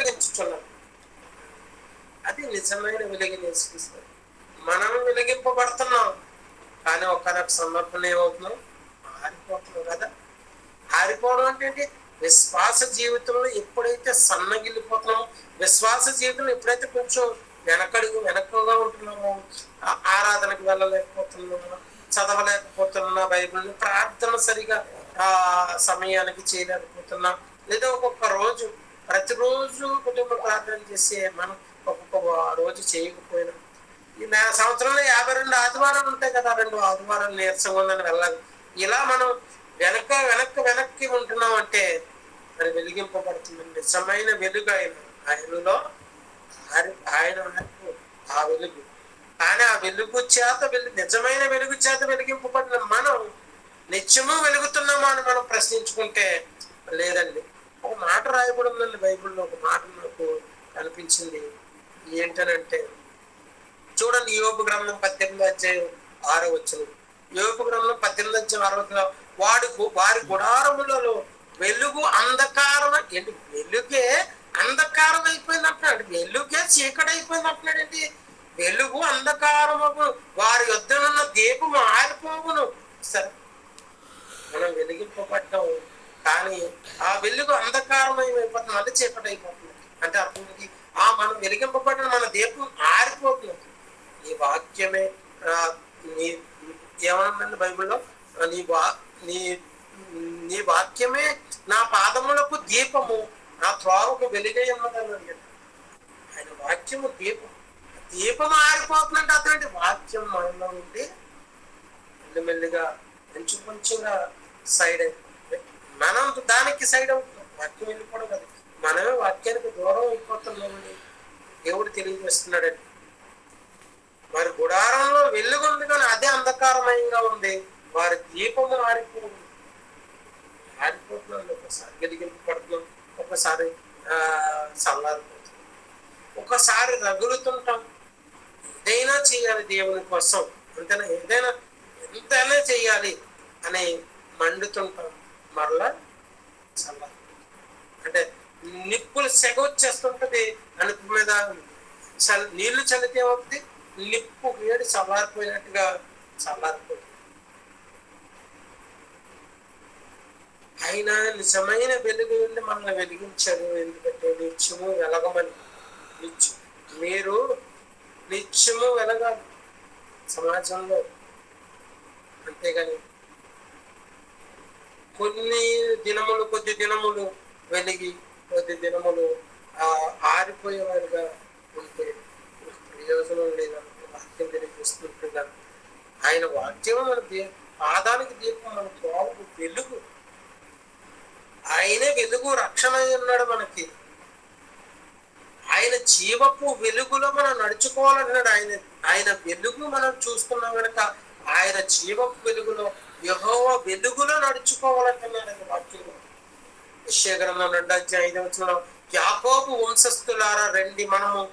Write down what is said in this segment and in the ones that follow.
వెలిగించుచున్నాం. అది నిజమైన వెలుగుని యేసుక్రీస్తు. మనం వెలిగింపబడుతున్నాం. కానీ ఒకనొక సందర్భం ఏమవుతున్నాం ఆరిపోతున్నాం కదా. ఆరిపోవడం అంటే ఏంటి? విశ్వాస జీవితంలో ఎప్పుడైతే సన్నగిల్లిపోతున్నామో విశ్వాస జీవితంలో ఎప్పుడైతే కొంచెం వెనకడుగు వెనకగా ఉంటున్నామో ఆరాధనకు వెళ్ళలేకపోతున్నామో చదవలేకపోతున్నా బైబిల్ని ప్రార్థన సరిగా ఆ సమయానికి చేయలేకపోతున్నా. లేదా ఒక్కొక్క రోజు ప్రతిరోజు కుటుంబ ప్రార్థన చేసే మనం ఒక్కొక్క రోజు చేయకపోయినా. ఈ నెల సంవత్సరంలో యాభై రెండు ఆదివారాలు ఉంటాయి కదా రెండు ఆదివారాలు నీరసంగా ఉందని వెళ్ళాలి. ఇలా మనం వెనక వెనక్కి వెనక్కి ఉంటున్నాం అంటే మరి వెలిగింపబడుతుంది నిజమైన వెలుగు ఆయన. ఆయనలో ఆయన ఆ వెలుగు. కానీ ఆ వెలుగు చేత వెలుగు నిజమైన వెలుగు చేత వెలిగింపబడిన మనం నిత్యము వెలుగుతున్నామా అని మనం ప్రశ్నించుకుంటే లేదండి. ఒక మాట రాయబడిందండి బైబిల్లో ఒక మాట నాకు కనిపించింది ఏంటనంటే చూడండి యోపు గ్రంథం పద్దెనిమిది అధ్యాయం ఆరో వచ్చిన యోపు గ్రంథం పద్దెనిమిది అధ్యాయం ఆరో వచ్చిన వాడి వారి గుడారములలో వెలుగు అంధకారం ఏంటి వెలుగే అంధకారం అయిపోయింది అంటున్నాడు వెలుగే చీకటి అయిపోయింది అంటున్నాడు వెలుగు అంధకారము వారి యొద్దనున్న దీపము ఆరిపోవును. సరే మనం వెలిగింపబడ్డాము. కానీ ఆ వెలుగు అంధకారమైపోతుంది అయిపోతుంది. అంటే చీకటైపోతుంది అంటే అర్థం ఆ మనం వెలిగింపబడిన మన దీపం ఆరిపోతుంది ఈ వాక్యమే ఆ, నీ ఏమన్నా బైబిల్లో? నీ వా నీ నీ వాక్యమే నా పాదములకు దీపము నా త్రోవకు వెలుగై ఉన్నదని అడిగాడు. ఆయన వాక్యము దీపం. దీపం ఆరిపోతుందంటే అటువంటి వాక్యం మనలో ఉండి మెల్లిమెల్లిగా కొంచెం కొంచెంగా సైడ్ అయిపోతుంది మనం దానికి సైడ్ అవుతున్నాం. వాక్యం వెళ్ళిపోవడం కాదు. మనమే వాక్యానికి దూరం అయిపోతున్నామని దేవుడు తెలియజేస్తున్నాడండి. వారి గుడారంలో వెలుగుంది కానీ అదే అంధకారమయంగా ఉంది. వారి దీపము ఆరిపోయింది ఆరిపోతున్నాం ఒకసారి వెలిగింపు పడుతున్నాం ఒకసారి ఆ చల్లారిపోతుంది ఒకసారి రగులుతుంటాం. ఏదైనా చేయాలి దేవుని కోసం. అంతేనా? ఏదైనా ఎంతైనా చేయాలి అని మండుతుంటాం. మరలా చల్ల. అంటే నిప్పులు సెగ వచ్చేస్తుంటది అనుపు మీద చల్ నీళ్ళు చల్లితే ఏమవుతుంది? నిప్పు వేడి చల్లారిపోయినట్టుగా చల్లారిపోతుంది. ఆయన నిజమైన వెలుగు నుండి మనల్ని వెలిగించారు ఎందుకంటే నిత్యము వెలగమని. నిత్యం మీరు నిత్యము వెలగాలి. సమాజంలో అంతేగాని కొన్ని దినములు కొద్ది దినములు వెలిగి కొద్ది దినములు ఆ ఆరిపోయేవారుగా ఉంటే ప్రయోజనం లేదని వాక్యం తెలియజేస్తుంటుందా? ఆయన వాక్యం మన దీ పాదానికి దీపం మన త్రోవకు వెలుగు. ఆయనే వెలుగు రక్షణ ఉన్నాడు మనకి. ఆయన జీవపు వెలుగులో మనం నడుచుకోవాలన్నాడు ఆయన ఆయన వెలుగు మనం చూస్తున్నాం కనుక ఆయన జీవపు వెలుగులో యహోవ వెలుగులో నడుచుకోవాలంటున్నాడు ఆయన వాక్యంలో విషయగ్రంథం రెండు అధ్యాయం ఐదవ యాకోబు వంశస్థులారా రండి మనము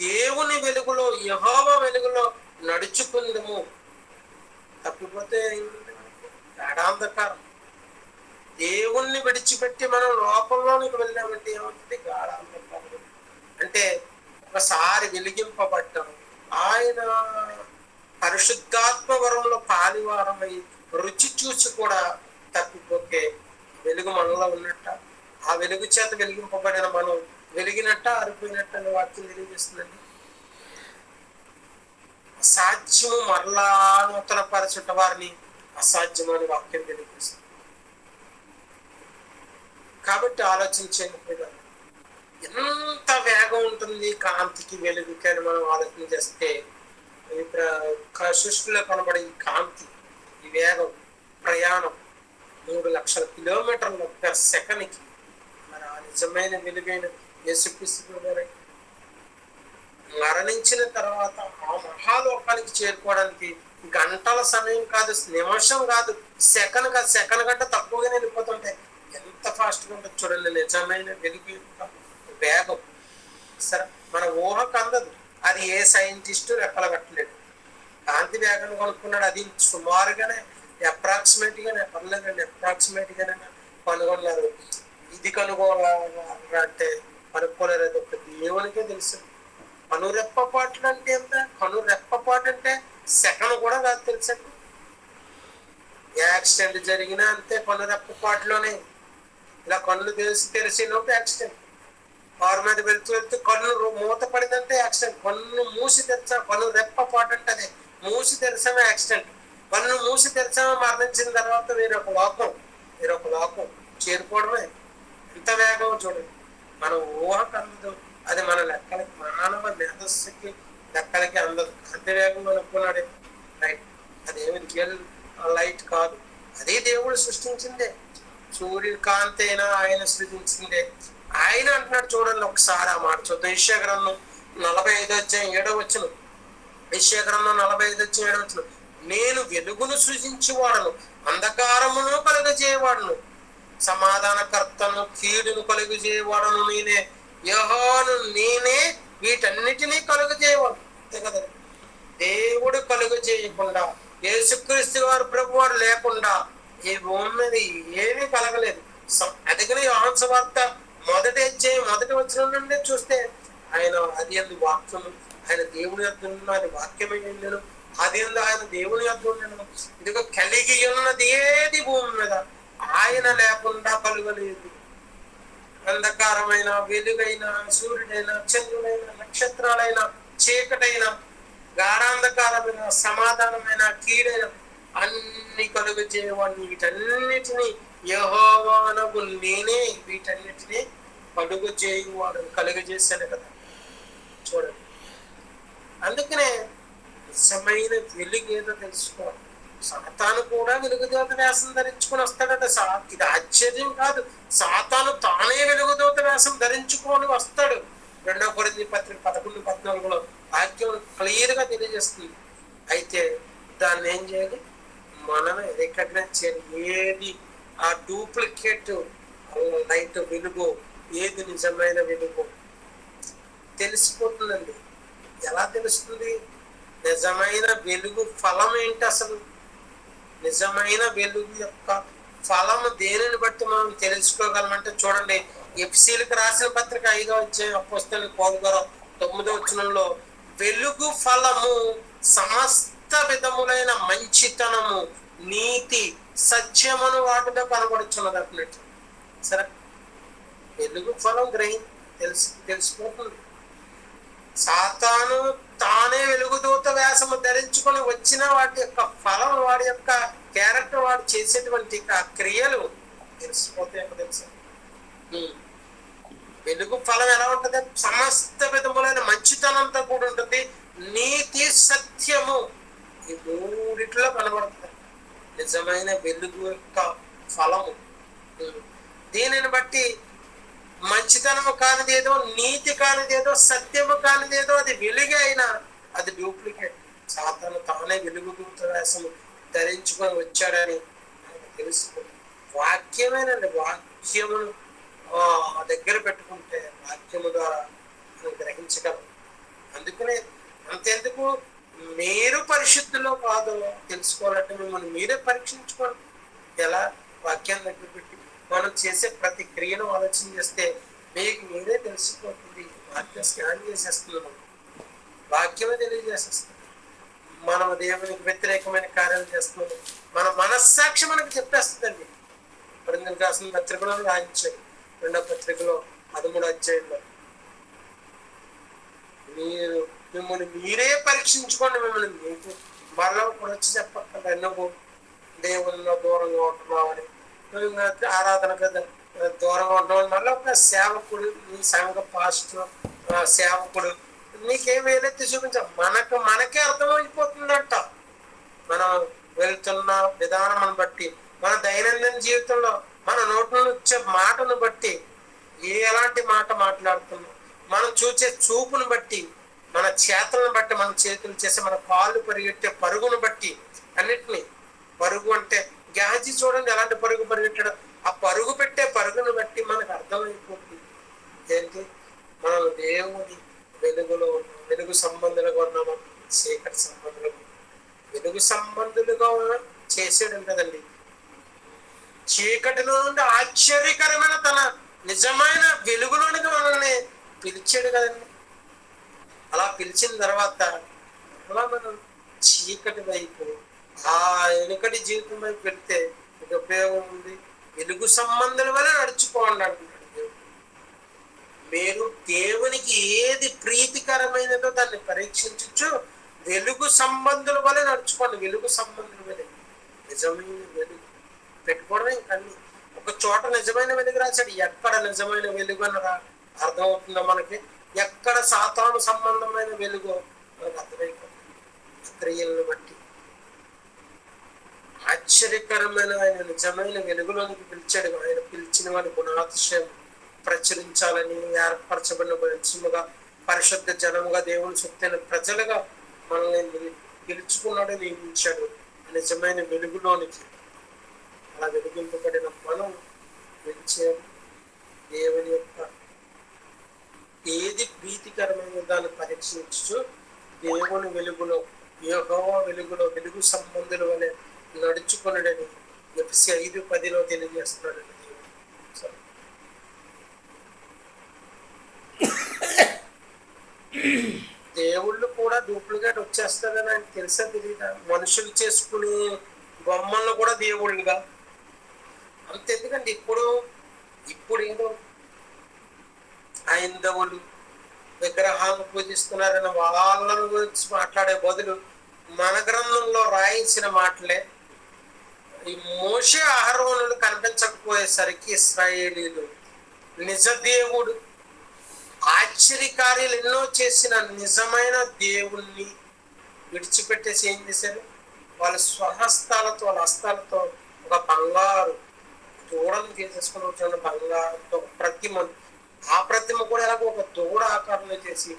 దేవుని వెలుగులో యహోవ వెలుగులో నడుచుకుందము. తప్పిపోతే గాఢాంధకారం దేవుణ్ణి విడిచిపెట్టి మనం లోకంలోనికి వెళ్ళామంటే ఏమవుతుంది గాఢాంధకారం అంటే ఒకసారి వెలిగింపబడ్డం. ఆయన పరిశుద్ధాత్మ వరంలో పాలివారమై రుచి చూసి కూడా తప్పిపోతే వెలుగు మనలో ఉన్నట్ట. ఆ వెలుగు చేత వెలిగింపబడిన మనం వెలిగినట్ట ఆరిపోయినట్ట అనే వాక్యం తెలియజేస్తుందండి. అసాధ్యము మరలా నూతన పరచుట వారిని అసాధ్యం అని వాక్యం తెలియజేస్తుంది. కాబట్టి ఆలోచించండి ఎంత వేగం ఉంటుంది కాంతికి వెలుగుకి అని మనం ఆలోచన చేస్తే సృష్టిలో కనబడే ఈ కాంతి ఈ వేగం ప్రయాణం మూడు లక్షల కిలోమీటర్ల పర్ సెకండ్కి మరి ఆ నిజమైన విలువైన యేసుక్రీస్తు గారు మరణించిన తర్వాత ఆ మహాలోకానికి చేరుకోవడానికి గంటల సమయం కాదు నిమిషం కాదు సెకండ్ కాదు సెకండ్ కంటే తక్కువగానే వెళ్ళిపోతుంటే ఎంత ఫాస్ట్గా ఉంటుంది చూడండి నిజమైన వెలుగు యొక్క వేగం సరే మన ఊహకు అందదు అది ఏ సైంటిస్టు రెక్కల పెట్టలేదు కాంతి వేగం కొనుక్కున్నాడు. అది సుమారుగానే అప్రాక్సిమేట్ గానే పర్లేదండి అప్రాక్సిమేట్ గానే కనుగొన్నారు ఇది కనుగోవాలంటే కనుక్కోలేరు అది ఒక దేవునికే తెలుసు. కనురెప్పపాట్లు అంటే ఎంత? కనురెప్పపాటు అంటే సెకండ్ కూడా కాదు తెలుసండి. యాక్సిడెంట్ జరిగినా అంతే కనురెప్పపాటులోనే. ఇలా కళ్ళు తెలిసి తెలిసి లోపు యాక్సిడెంట్. కారు మీద వెళ్తూ వెళ్తూ కన్ను మూత పడిందంటే యాక్సిడెంట్. కన్ను మూసి తెచ్చా కన్ను రెప్పపాటు అంటే అదే మూసి తెరిసామే యాక్సిడెంట్ కన్ను మూసి తెరిసామే మరణించిన తర్వాత వేరొక లోకం వేరొక లోకం చేరుకోవడమే ఎంత వేగం చూడండి మన ఊహకు అందదు అది మన లెక్కలకి మానవ మేధస్సుకి లెక్కలకి అందదు అంత వేగంగా అనుకున్నాడే రైట్ అదేమి రియల్ లైట్ కాదు. అదే దేవుడు సృష్టించిందే. సూర్యుడి కాంతి అయినా ఆయన సృజించిందే. ఆయన అంటున్నాడు చూడండి ఒకసారి ఆ మాట చూద్దాం. గ్రంథం నలభై ఐదు వచ్చాయి ఏడో వచ్చినాం యశ్యా గ్రంథం నలభై ఐదు వచ్చిన ఏడవచ్చు నేను వెలుగును సృజించేవాడను అంధకారమును కలుగజేయవాడను సమాధానకర్తను కీడును కలుగజేయవాడను నేనే. యహోను నేనే వీటన్నిటినీ కలుగజేయవాడు. అంతే కదా? దేవుడు కలుగజేయకుండా యేసుక్రీస్తు వారు ప్రభువాడు లేకుండా ఈ భూమి మీద ఏమీ కలగలేదు. స- అదిగని వార్త మొదటి వచ్చే మొదటి వచ్చిన నుండి చూస్తే ఆయన అది ఎందు వాక్యము ఆయన దేవుని యొక్క ఆయన వాక్యమై ఉండను అది ఆయన దేవుని యొక్క ఉండను ఇదిగో కలిగి ఉన్నది ఏది భూమి మీద? ఆయన లేకుండా కలుగలేదు అంధకారమైన వెలుగైన సూర్యుడైన చంద్రుడైన నక్షత్రాలైన చీకటైన గాఢాంధకారమైన సమాధానమైన కీడైన అన్ని కలుగు చేయవాడిని. వీటన్నిటిని యహోవానగు నేనే. వీటన్నిటిని కలుగు చేయువాడు కలుగు చేశాను కదా. చూడండి. అందుకనే నిజమైన వెలుగు ఏదో తెలుసుకోవాలి. సాతాను కూడా వెలుగుదోత వేసం ధరించుకొని వస్తాడట సా ఇది ఆశ్చర్యం కాదు. సాతాను తానే వెలుగుదోత వేసం ధరించుకొని వస్తాడు. రెండో కొరింది పత్రిక పదకొండు పద్నాలుగులో వాక్యం క్లియర్గా తెలియజేస్తుంది. అయితే దాన్ని ఏం చేయాలి? మనం రికగ్నైజ్ చేయాలి. ఏది ఆ డూప్లికేట్ లైట్ వెలుగు ఏది నిజమైన వెలుగు తెలిసిపోతుందండి ఎలా తెలుస్తుంది? నిజమైన వెలుగు ఫలం ఏంటి అసలు? నిజమైన వెలుగు యొక్క ఫలం దేనిని బట్టి మనం తెలుసుకోగలమంటే చూడండి ఎఫ్సీలకు రాసిన పత్రిక ఐదో వచ్చే అప్పొస్తుంది పౌరుగారు తొమ్మిదో వచనంలో వెలుగు ఫలము సమస్త విధములైన మంచితనము నీతి సత్యమును వాటిలో కనబడుచున్నది అన్నట్టు. సరే వెలుగు ఫలం గ్రహి తెలుసు తెలిసిపోతుంది సాతాను తానే వెలుగుదూత వేషము ధరించుకొని వచ్చిన వాటి యొక్క ఫలం వాడి యొక్క క్యారెక్టర్ వాడు చేసేటువంటి ఆ క్రియలు తెలిసిపోతాయో తెలుసా. వెలుగు ఫలం ఎలా ఉంటుంది? సమస్త విధములైన మంచితనంతో కూడా ఉంటుంది నీతి సత్యము ఈ మూడిట్లో కనబడుతుంది. నిజమైన వెలుగు యొక్క ఫలము. దీనిని బట్టి మంచితనము కానిదేదో నీతి కానిదేదో సత్యము కానిదేదో అది వెలుగే అయినా అది డూప్లికేట్. సాతాను తానే వెలుగు దూత ధరించుకొని వచ్చాడని మనకు తెలుసు. వాక్యమేనండి వాక్యమును దగ్గర పెట్టుకుంటే వాక్యము ద్వారా మనం గ్రహించగలం. అందుకనే అంతెందుకు మీరు పరిశుద్ధిలో కాదు తెలుసుకోవాలంటే మిమ్మల్ని మీరే పరీక్షించుకోండి. ఎలా? వాక్యాన్ని దగ్గర పెట్టి మనం చేసే ప్రతి క్రియను ఆలోచన చేస్తే మీకు మీరే తెలిసిపోతుంది. వాక్యం స్కాన్ చేసేస్తుంది వాక్యమే తెలియజేసేస్తుంది. మనం దేవునికి వ్యతిరేకమైన కార్యాలు చేస్తున్నాము. మన మనస్సాక్షి మనకు చెప్పేస్తుందండి. ఇప్పుడు రాసిన పత్రికలో రాయించాడు. రెండో పత్రికలో పదమూడు అధ్యాయంలో. మీరు మిమ్మల్ని మీరే పరీక్షించుకోండి మిమ్మల్ని. మీకు మరలా కూడా వచ్చి చెప్పక్కర్లేదు. నువ్వు దేవుల్లో దూరంగా ఉంటున్నావని నువ్వు ఇంకా ఆరాధన కదా దూరంగా ఉండడం వల్ల ఒక సేవకుడు నీ సంఘ పాస్టర్ సేవకుడు నీకేం వేలెత్తి చూపించ మనకు మనకే అర్థమైపోతుందంట. మనం వెళ్తున్న విధానం బట్టి మన దైనందిన జీవితంలో మన నోటి నుండి వచ్చే మాటను బట్టి ఏ ఎలాంటి మాట మాట్లాడుతున్నాం మనం చూసే చూపును బట్టి మన చేతులను బట్టి మన చేతులు చేసే మన కాళ్ళు పరిగెట్టే పరుగును బట్టి అన్నిటిని పరుగు అంటే గ్యాజీ చూడండి ఎలాంటి పరుగు పరిగెట్టడం. ఆ పరుగు పెట్టే పరుగును బట్టి మనకు అర్థమైపోతుంది. ఏంటి? మనం దేవుని వెలుగులో ఉన్నాం వెలుగు సంబంధులుగా ఉన్నామా? చీకటి సంబంధులుగా వెలుగు సంబంధులుగా చేసాడు కదండి చీకటిలో నుండి ఆశ్చర్యకరమైన తన నిజమైన వెలుగులోనికి మనల్ని పిలిచాడు కదండి. అలా పిలిచిన తర్వాత అలా మనం చీకటి వైపు ఆ వెనుకటి జీవితం వైపు పెడితే ఇది ఉపయోగం ఉంది. వెలుగు సంబంధుల వల్ల నడుచుకోండి అంటున్నాడు దేవుడు. మీరు దేవునికి ఏది ప్రీతికరమైనదో దాన్ని పరీక్షించచ్చు. వెలుగు సంబంధుల వల్ల నడుచుకోండి. వెలుగు సంబంధుల వల్ల నిజమైన వెలుగు. పెట్టుకోవడం ఇంకన్నీ ఒక చోట నిజమైన వెలుగు రాశాడు. ఎక్కడ నిజమైన వెలుగు అని రా అర్థమవుతుందో మనకి? ఎక్కడ సాతాను సంబంధమైన వెలుగు? మనకు అర్థమైపోతుంది. స్త్రీలను బట్టి. ఆశ్చర్యకరమైన ఆయన నిజమైన వెలుగులోనికి పిలిచాడు. ఆయన పిలిచిన వాడి గుణాతిశయం ప్రచురించాలని ఏర్పరచబడిన మంచిగా పరిశుద్ధ జనముగా దేవుని శక్తైన ప్రజలుగా మనల్ని పిలుచుకున్నాడు నియమించాడు. నిజమైన వెలుగులోనికి అలా వెలిగింపబడిన మనం పిలిచే దేవుని యొక్క ఏది ప్రీతికరమైన దాన్ని పరీక్షించు దేవుని వెలుగులో యెహోవా వెలుగులో వెలుగు సంబంధులు వలె నడుచుకున్నాడని ఎఫ్సి ఐదు పదిలో తెలియజేస్తున్నాడు దేవుళ్ళు కూడా డూప్లికేట్ వచ్చేస్తారని ఆయన తెలుసా తెలియదా మనుషులు చేసుకునే బొమ్మలను కూడా దేవుళ్ళుగా. అంత ఎందుకండి ఇప్పుడు? ఇప్పుడు ఏదో? హైందవులు విగ్రహాలను పూజిస్తున్నారని వాళ్ళను గురించి మాట్లాడే బదులు మన గ్రంథంలో రాయించిన మాటలే ఈ మోషే అహరోనులు కనిపించకపోయేసరికి ఇస్రాయేలీలు నిజ దేవుడు ఆశ్చర్యకార్యాలు ఎన్నో చేసిన నిజమైన దేవుణ్ణి విడిచిపెట్టేసి ఏం చేశారు? వాళ్ళ స్వహస్తాలతో వాళ్ళ హస్తాలతో ఒక బంగారు దూడను తీసేసుకుని వచ్చిన బంగారంతో ఒక ప్రతిమను ఆ ప్రతిమ కూడా ఎలాగో ఒక దూడ ఆకారంలో చేసి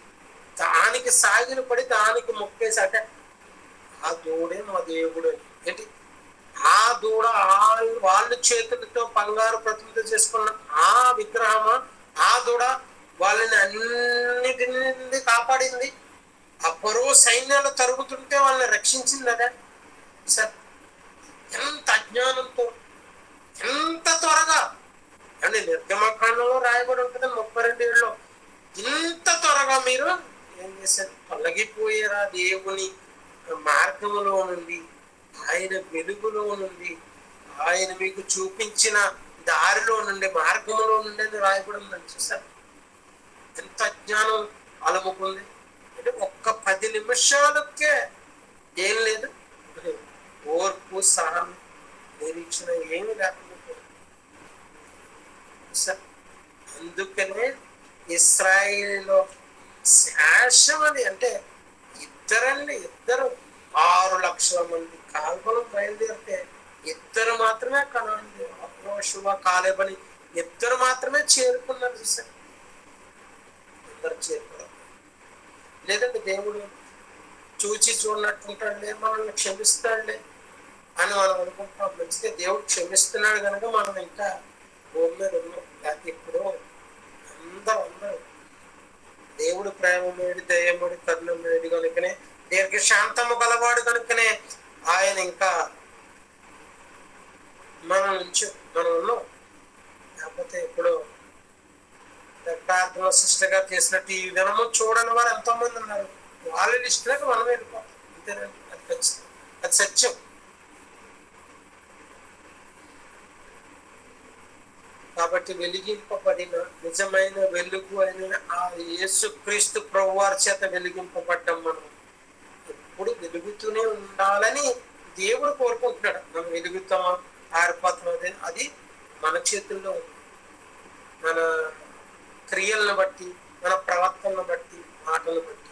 దానికి సాగిలు పడి దానికి మొక్కేసి అంటే ఆ దూడే మా దేవుడు అని. ఏంటి? ఆ దూడ ఆ వాళ్ళ చేతులతో బంగారు ప్రతిమతో చేసుకున్న ఆ విగ్రహమా ఆ దూడ వాళ్ళని అన్నిటి కాపాడింది. ఆ పరువు సైన్యాలు తరుగుతుంటే వాళ్ళని రక్షించింది అదే. సార్ ఎంత అజ్ఞానంతో ఎంత త్వరగా అంటే నిర్గమకాండంలో రాయబడి ఉంటుంది ముప్పై రెండు ఏళ్ళలో ఇంత త్వరగా మీరు ఏం చేశారు? తొలగిపోయారా దేవుని మార్గములో నుండి? ఆయన వెలుగులో నుండి ఆయన మీకు చూపించిన దారిలో నుండి మార్గంలో నుండి అని రాయబడి ఉందని చూసారు ఎంత జ్ఞానం అలముకుంది. అంటే ఒక్క పది నిమిషాలకే ఏం లేదు. ఓర్పు సహనం నిరీక్షణ ఏమి లేకుండా అందుకనే ఇస్రాయిల్లో శాశ్వతి అంటే ఇద్దరండి ఇద్దరు ఆరు లక్షల మంది కాల్పలం బయలుదేరితే ఇద్దరు మాత్రమే కనండి శుభ కాలేబని ఇద్దరు మాత్రమే చేరుకున్నారు చూసారు ఇద్దరు చేరుకున్నారు. లేదంటే దేవుడు చూచి చూడనట్టుంటాడులే మనల్ని క్షమిస్తాడులే అని మనం అనుకుంటాం మంచిదే దేవుడు క్షమిస్తున్నాడు కనుక మనం ఇంకా భూమి మీద ఉన్నాం. లేకపోతే ఇప్పుడు అందరూ అందరూ దేవుడు ప్రేమమేడి దయముడి కరుణమేడి కనుకనే దీర్ఘ శాంతము గలవాడు కనుకనే ఆయన ఇంకా మన నుంచి మనం ఉన్నాం లేకపోతే ఇప్పుడు ప్రార్థన సిస్టర్గా చేసినట్టు ఈ దినము చూడని వారు ఎంతో మంది ఉన్నారు. వాళ్ళ లిస్టులోకి మనం వెళ్ళిపోతాం. అంతేనండి అది ఖచ్చితం. అది సత్యం. కాబట్టి వెలిగింపబడిన నిజమైన వెలుగు అయిన ఆ యేసుక్రీస్తు ప్రభువారి చేత వెలిగింపబడ్డం మనం. ఎప్పుడు వెలుగుతూనే ఉండాలని దేవుడు కోరుకుంటున్నాడు. మనం వెలుగుతామా ఆరిపోతాం అదే. అది మన చేతుల్లో ఉంది. మన క్రియలను బట్టి మన ప్రవర్తనను బట్టి మాటలను బట్టి.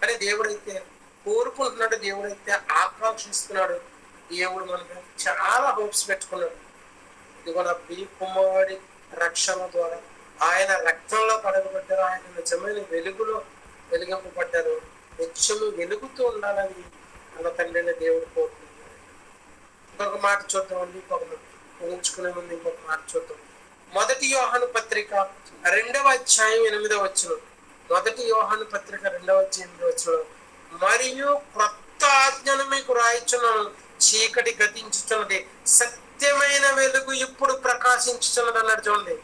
కానీ దేవుడైతే కోరుకుంటున్నాడు దేవుడైతే ఆకాంక్షిస్తున్నాడు. దేవుడు మనకు చాలా హోప్స్ పెట్టుకున్నాడు. ఇదిగో నా ప్రియ కుమ్మవాడి రక్షణ ద్వారా. ఆయన రక్తంలో పడగబడ్డారు ఆయన నిజమైన వెలుగులో వెలిగింపబడ్డారు. నిత్యము వెలుగుతూ ఉండాలని మన తల్లిన దేవుడు కోరుకుంటున్నాడు. ఇంకొక మాట చూద్దామండి ఇంకొక ముగించుకునే ముందు ఇంకొక మాట చూద్దాం. మొదటి యోహాను పత్రిక రెండవ అధ్యాయం ఎనిమిదవ వచ్చిన మొదటి యోహాను పత్రిక రెండవ అధ్యాయం ఎనిమిదవ వచ్చిన మరియు క్రొత్త ఆజ్ఞను మీకు రాయిచున్నాను చీకటి గతించుతున్నది సత్యమైన వెలుగు ఇప్పుడు ప్రకాశించుచున్నది అన్నారు చూడండి.